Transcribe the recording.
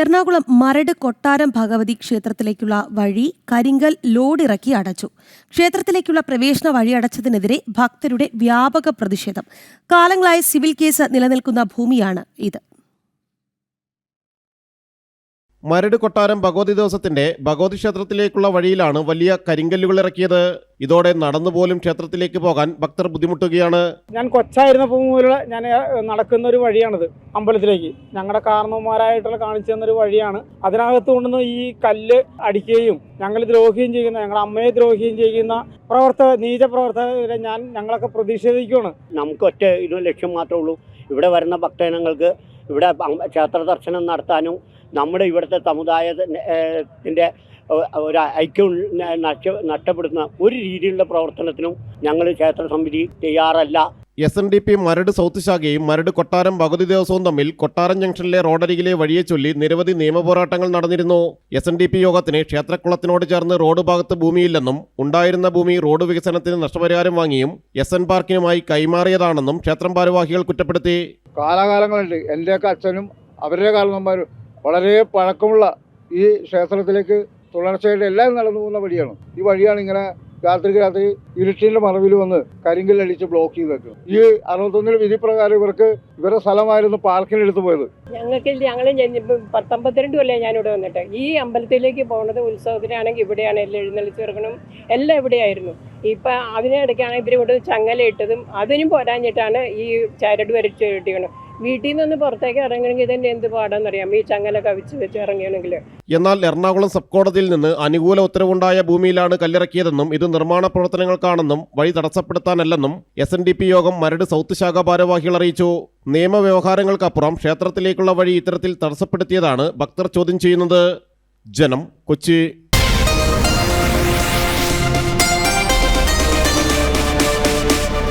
എറണാകുളം മരട് കൊട്ടാരം ഭഗവതി ക്ഷേത്രത്തിലേക്കുള്ള വഴി കരിങ്കൽ ലോഡിറക്കി അടച്ചു. ക്ഷേത്രത്തിലേക്കുള്ള പ്രവേശന വഴി അടച്ചതിനെതിരെ ഭക്തരുടെ വ്യാപക പ്രതിഷേധം. കാലങ്ങളായി സിവിൽ കേസ് നിലനിൽക്കുന്ന ഭൂമിയാണ് ഇത്. മരട് കൊട്ടാരം ഭഗവതി ദിവസത്തിന്റെ ഭഗവതി ക്ഷേത്രത്തിലേക്കുള്ള വഴിയിലാണ് വലിയ കരിങ്കല്ലുകൾ ഇറക്കിയത് ഇതോടെ നടന്നുപോലും ക്ഷേത്രത്തിലേക്ക് പോകാൻ ഭക്തർ ബുദ്ധിമുട്ടുകയാണ്. ഞാൻ കൊച്ചായിരുന്നപ്പോൾ മുതൽ ഞാൻ നടക്കുന്ന ഒരു വഴിയാണിത് അമ്പലത്തിലേക്ക്. ഞങ്ങളുടെ കാരണവന്മാരായിട്ടുള്ള കാണിച്ചു തന്നൊരു വഴിയാണ്. അതിനകത്ത് കൊണ്ടുവന്ന് ഈ കല്ല് അടിക്കുകയും ഞങ്ങൾ ദ്രോഹിയും ചെയ്യുന്ന ഞങ്ങളുടെ അമ്മയെ ദ്രോഹിയും ചെയ്യുന്ന പ്രവർത്തക നീച പ്രവർത്തകരെ ഞാൻ ഞങ്ങളൊക്കെ പ്രതിഷേധിക്കുകയാണ് നമുക്ക് ഒറ്റ ഒരു ലക്ഷ്യം മാത്രമേ ഉള്ളൂ. ഇവിടെ വരുന്ന ഭക്തജനങ്ങൾക്ക് ഇവിടെ ക്ഷേത്ര ദർശനം നടത്താനും നമ്മുടെ ഇവിടുത്തെ സമുദായത്തിന്റെ ഒരു ഐക്യം നഷ്ട നഷ്ടപ്പെടുന്ന ഒരു രീതിയിലുള്ള പ്രവർത്തനത്തിനും ഞങ്ങൾ ക്ഷേത്ര സമിതി തയ്യാറല്ല. S N D P Maradu south ശാഖയും Maradu കൊട്ടാരം പകുതി ദിവസവും തമ്മിൽ കൊട്ടാരം ജംഗ്ഷനിലെ റോഡരികിലെ വഴിയെ ചൊല്ലി നിരവധി നിയമപോരാട്ടങ്ങൾ നടന്നിരുന്നു. എസ് എൻ ഡി പി യോഗത്തിന് ക്ഷേത്രക്കുളത്തിനോട് ചേർന്ന് റോഡ് ഭാഗത്ത് ഭൂമിയില്ലെന്നും ഉണ്ടായിരുന്ന ഭൂമി റോഡ് വികസനത്തിന് നഷ്ടപരിഹാരം വാങ്ങിയും എസ് എൻ പാർക്കിനുമായി കൈമാറിയതാണെന്നും ക്ഷേത്രം ഭാരവാഹികൾ കുറ്റപ്പെടുത്തി. കാലാകാലങ്ങളുണ്ട്. എന്റെയൊക്കെ അച്ഛനും അവരുടെ കാരണവന്മാരും വളരെ പഴക്കമുള്ള ഈ ക്ഷേത്രത്തിലേക്ക് തുടർച്ചയായിട്ട് എല്ലാം നടന്നു പോകുന്ന വഴിയാണ്. ഈ വഴിയാണ് ഇങ്ങനെ രാത്രി രാത്രി ഇരുട്ടിന്റെ മറവിൽ വന്ന് കരിങ്കല്ലടിച്ച് ബ്ലോക്ക് ചെയ്ത് വെക്കും ഈ അറുപത്തൊന്നിൽ വിധി പ്രകാരം ഇവർക്ക് ഇവരുടെ സ്ഥലമായിരുന്നു പാർക്കിനെടുത്ത് പോയത്. ഞങ്ങൾക്ക് ഞങ്ങൾ പത്തൊമ്പത്തിരണ്ട് കൊല്ലം ഞാനിവിടെ വന്നിട്ട്. ഈ അമ്പലത്തിലേക്ക് പോകുന്നത് ഉത്സവത്തിനാണെങ്കിൽ ഇവിടെയാണ് എല്ലാം എഴുന്നള്ളിച്ച് വെക്കണം എല്ലാം ഇവിടെയായിരുന്നു. ഇപ്പം അതിനിടയ്ക്കാണ് ഇവർ ഇവിടെ ചങ്ങല ഇട്ടതും അതിനും പോരാഞ്ഞിട്ടാണ് ഈ ചരട് വരച്ച് കെട്ടിക്കണം വീട്ടിൽ നിന്ന് പുറത്തേക്ക് ഇറങ്ങണമെങ്കിൽ ഇതിന്റെ എന്ത് പാടാന്നറിയാം. ഈ ചങ്ങല കവിച്ച് വെച്ച് ഇറങ്ങണമെങ്കിൽ എന്നാൽ എറണാകുളം സബ് കോടതിയിൽ നിന്ന് അനുകൂല ഉത്തരവുണ്ടായ ഭൂമിയിലാണ് കല്ലിറക്കിയതെന്നും ഇത് നിർമ്മാണ പ്രവർത്തനങ്ങൾക്കാണെന്നും വഴി തടസ്സപ്പെടുത്താനല്ലെന്നും S N D P Yogam Maradu south ശാഖ ഭാരവാഹികൾ അറിയിച്ചു. നിയമവ്യവഹാരങ്ങൾക്കപ്പുറം ക്ഷേത്രത്തിലേക്കുള്ള വഴി ഇത്തരത്തിൽ തടസ്സപ്പെടുത്തിയതാണ് ഭക്തർ ചോദ്യം ചെയ്യുന്നത്. ജനം കൊച്ചി.